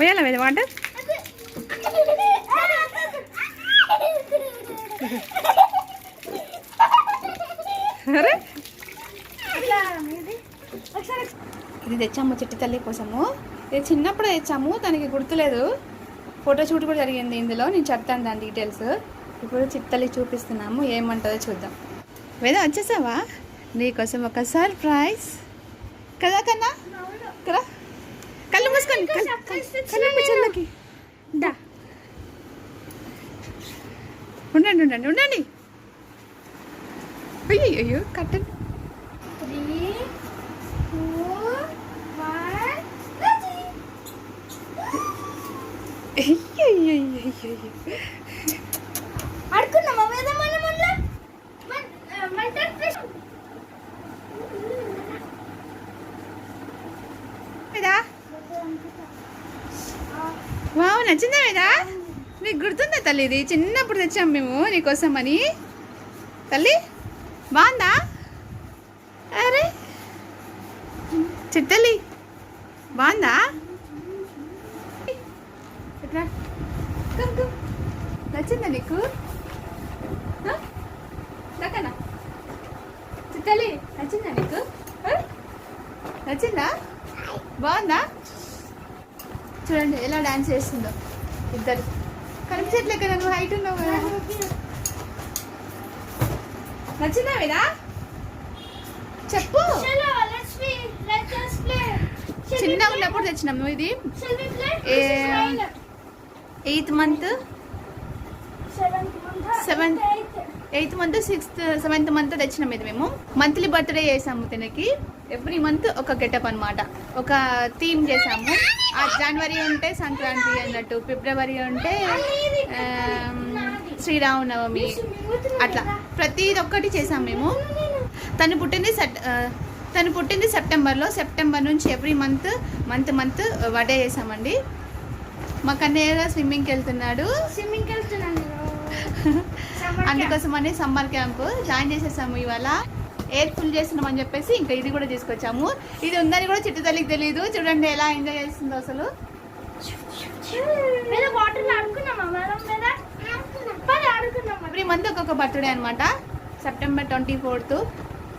వేయాలా వేద వాటర్ అరే ఇది తెచ్చాము చిట్టి తల్లి కోసము. ఇది చిన్నప్పుడు తెచ్చాము దానికి గుర్తులేదు. ఫోటో షూట్ కూడా జరిగింది ఇందులో నేను చెప్తాను దాని డీటెయిల్స్ ఇప్పుడు చిట్టల్లి చూపిస్తున్నాము ఏమంటుందో చూద్దాం. వేద వచ్చేసావా? నీకోసం ఒక సర్ప్రైజ్ కదా కన్నా? కదా? కళ్ళు మూసుకొని కళ్ళు కళ్ళు ముచ్చల్లకి దా ఉండండి ఉండండి ఉండండి అయ్యో అయ్యో కట్టండి అయ్యో అయ్యో నచ్చిందా వేదా నీకు గుర్తుందా తల్లి ఇది? చిన్నప్పుడు తెచ్చాం మేము నీకోసం అని తల్లి బాగుందా? అరే చిట్టల్లి బాగుందా? ఎట్లా? నచ్చిందా నీకు? దక్కనా చిత్తల్లి చిట్టల్లి నచ్చిందా నీకు? నచ్చిందా? బాగుందా? చూడండి ఎలా డాన్స్ చేస్తుందో. ఇద్దరు. కనిపించట్లే కదా నువ్వు హైట్ ఉన్నావు కదా. నచ్చిందా వేదా చెప్పు. చిన్నగా ఉన్నప్పుడు తెచ్చినాం నువ్వు ఇది. Eighth month seventh eighth month sixth seventh month తెచ్చినాం ఇది మేము. మంత్లీ బర్త్డే చేసాము తినకి. ఎవ్రీ మంత్ ఒక గెటప్ అనమాట ఒక థీమ్ చేసాము. ఆ జనవరి ఉంటే సంక్రాంతి అన్నట్టు ఫిబ్రవరి ఉంటే um, శ్రీరామనవమి అట్లా. ప్రతిది ఒక్కటి చేసాం మేము. తను పుట్టింది సెట్ తను పుట్టింది సెప్టెంబర్లో సెప్టెంబర్ నుంచి every month month month birthday చేసామండి. మా కన్నయ్య స్విమ్మింగ్కి వెళ్తున్నాడు. స్విమ్మింగ్కి వెళ్తున్నాను అందుకోసమని సమ్మర్ క్యాంప్ జాయిన్ చేసేసాము ఇవాళ. ఎయిర్ ఫుల్ చేస్తున్నామని చెప్పేసి ఇంకా ఇది కూడా తీసుకొచ్చాము. ఇది ఉందని కూడా చిట్టు తల్లికి తెలియదు చూడండి ఎలా ఎంజాయ్ చేస్తుందో అసలు. ఎవ్రీ మంత్ ఒక్కొక్క బర్త్డే అనమాట సెప్టెంబర్ ట్వంటీ ఫోర్త్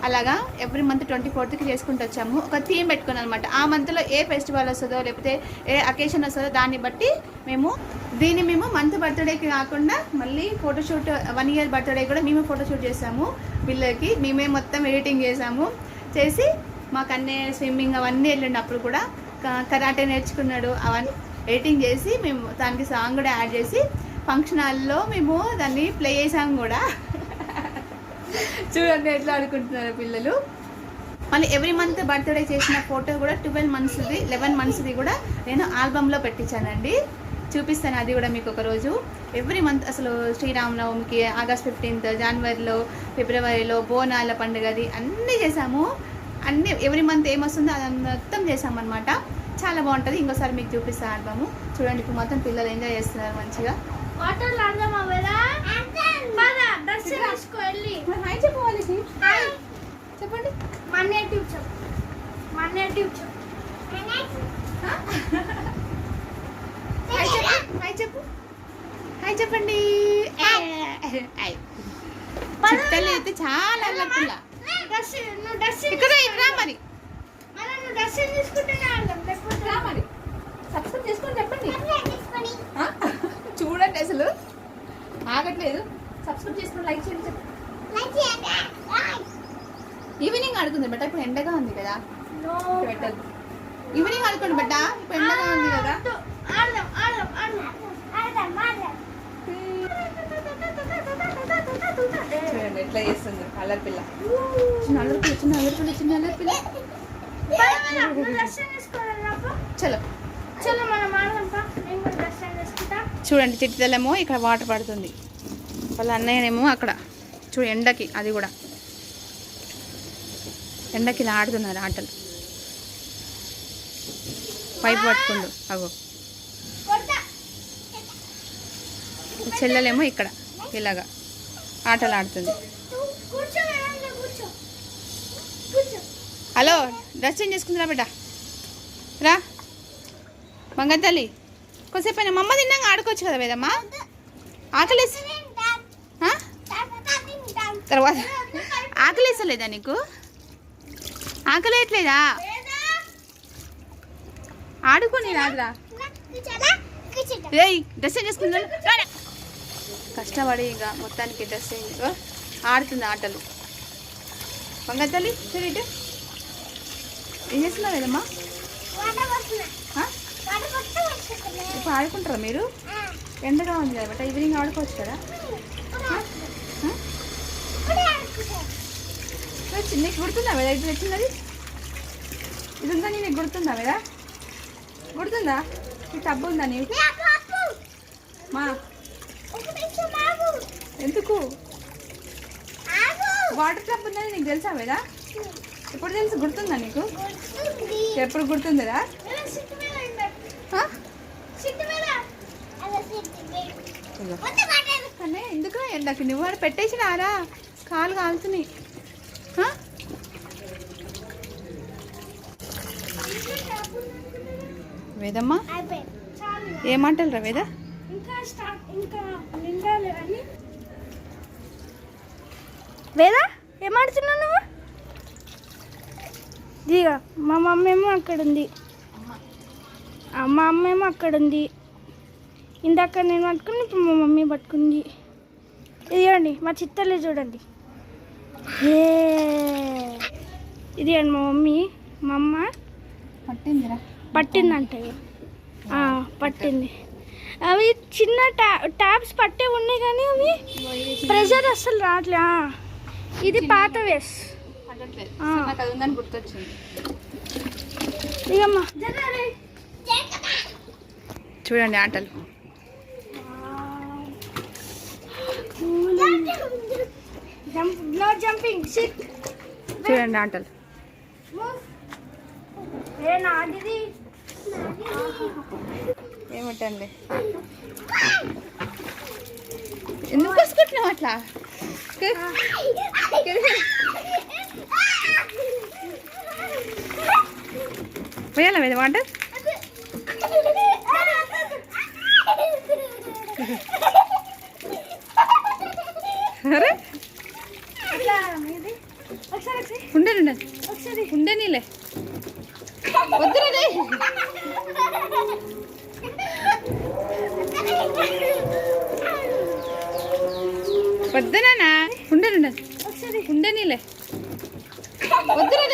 అలాగా ఎవ్రీ మంత్ ట్వంటీ ఫోర్త్కి చేసుకుంటూ వచ్చాము. ఒక థీమ్ పెట్టుకున్నాం అనమాట ఆ మంత్లో ఏ ఫెస్టివల్ వస్తుందో లేకపోతే ఏ అకేషన్ వస్తుందో దాన్ని బట్టి మేము దీన్ని మేము మంత్ బర్త్డేకి కాకుండా మళ్ళీ ఫోటోషూట్ వన్ ఇయర్ బర్త్డే కూడా మేము ఫోటోషూట్ చేసాము పిల్లలకి. మేమే మొత్తం ఎడిటింగ్ చేసాము. చేసి మా కన్నయ్య స్విమ్మింగ్ అవన్నీ వెళ్ళినప్పుడు కూడా క- కరాటే నేర్చుకున్నాడు. అవన్నీ ఎడిటింగ్ చేసి మేము దానికి సాంగ్ కూడా యాడ్ చేసి ఫంక్షన్ హాల్లో మేము దాన్ని ప్లే చేసాము కూడా. చూడండి ఎట్లా ఆడుకుంటున్నారు పిల్లలు. మళ్ళీ ఎవ్రీ మంత్ బర్త్డే చేసిన ఫోటో కూడా ట్వెల్వ్ మంత్స్ది లెవెన్ మంత్స్ది కూడా నేను ఆల్బంలో పెట్టించానండి. చూపిస్తాను. అది కూడా మీకు ఒక రోజు ఎవ్రీ మంత్ అసలు శ్రీరామనవమికి ఆగస్ట్ ఫిఫ్టీన్త్ జనవరిలో ఫిబ్రవరిలో బోనాల పండుగది అన్నీ చేసాము అన్నీ ఎవ్రీ మంత్ ఏమొస్తుందో అది మొత్తం చేసామన్నమాట చాలా బాగుంటుంది. ఇంకోసారి మీకు చూపిస్తాను ఆల్బము. చూడండి ఇప్పుడు మొత్తం పిల్లలు ఎంజాయ్ చేస్తున్నారు మంచిగా. వాటర్ చెప్పు చెప్పండి. మన నేటివ్ చెప్ మన నేటివ్ చెప్ హాయ్ చెప్పు హాయ్ చెప్పు హాయ్ చెప్పండి. చిట్టలు అయితే చాలా ఇక్కడ ఇట్రా మరి. సబ్స్క్రైబ్ చేసుకొని చెప్పండి? చూడండి అసలు. ఆగట్లేదు. సబ్స్క్రైబ్ చేసుకొని లైక్ చేయండి చెప్పండి ఈవినింగ్ ఆడుకుంది బట్ ఇప్పుడు ఎండగా ఉంది కదా. ఈవినింగ్ ఆడుకోండి బట్ట ఇప్పుడు ఎండగా ఉంది కదా. చూడండి ఎట్లా చేస్తుంది అల్లరి పిల్ల. చిన్న అల్లరి పిల్ల చిన్న అల్లరి పిల్ల చిన్న అల్లరి పిల్ల. చలో. మనం చూడండి చిట్టితలేమో ఇక్కడ వాటర్ పడుతుంది. వాళ్ళ అన్నయ్యనేమో అక్కడ. చూడు ఎండకి అది కూడా. ఎండకి ఇలా ఆడుతున్నారు ఆటలు. పైపు పట్టుకుండు అగో. చెల్లెలేమో ఇక్కడ ఇలాగా. ఆటలు ఆడుతుంది. హలో డ్రెస్ చేంజ్ చేసుకుందిరా బిడ్డ. రా. బంగారు తల్లి కొంచెంసేపు అయినా మమ్మ తిన్నాక ఆడుకోవచ్చు కదా వేదమ్మా? ఆకలేసి తర్వాత ఆకలేసలేదా నీకు? ఆకలేయట్లేదా? ఆడుకొని రాదురా. ఏయ్ డ్రెస్ చేసుకుందా? కష్టపడి ఇక మొత్తానికి డ్రెస్ ఇగో ఆడుతుంది ఆటలు. బంగారు చూడు ఇటు. ఏం చేస్తున్నావు? ఇప్పుడు ఆడుకుంటారా మీరు? ఎండగా ఉంది కాబట్టి ఈవినింగ్ ఆడుకోవచ్చు కదా నీకు గుర్తుందా వేదా? ఇది తెచ్చినది ఇది ఉందా నీకు గుర్తుందా వేదా? గుర్తుందా? ఈ టబ్బు ఉందా నీకు మా. ఎందుకు? వాటర్ టబ్ ఉందని నీకు తెలుసా వేదా? ఎప్పుడు తెలుసు? గుర్తుందా నీకు? ఎప్పుడు గుర్తుందిరా. కానీ ఎందుకు? ఎండకి నువ్వు వాడు పెట్టేసి రారా కాలు కాలుతున్నాయి? వేదమ్మా? ఏమంటారు రా వేద? వేదా ఏమాడుతున్నావు నువ్వు? దిగా. మా మమ్మీ ఏమో అక్కడ ఉంది మా అమ్మ ఏమో అక్కడ ఉంది ఇందాక నేను పట్టుకుని ఇప్పుడు మా మమ్మీ పట్టుకుంది. ఇదిగోండి మా చిత్తలే చూడండి. ఏ. ఇదిగోండి మా మమ్మీ మా అమ్మ. పట్టిందిరా. పట్టిందంట. పట్టింది. అవి చిన్న ట్యా ట్యాబ్స్ పట్టే ఉన్నాయి కానీ అవి ప్రెషర్ అస్సలు రావట్లే. ఇది పాత వేస్. నాకు అది ఉందని గుర్తొచ్చింది. చూడండి ఆటలు. చూడండి ఆటలు. ఏమిటండి? ఎందుకు వేసుకుంటున్నావు అట్లా? పోయాలా మీద వాటర్ అరే? అట్లా ఉండే ఉండండి ఉండే నీలే. వద్దురా వద్దునా ఉండే ఉండే నీలే. వద్దురా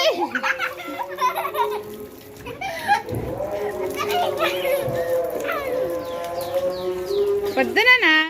వద్దునా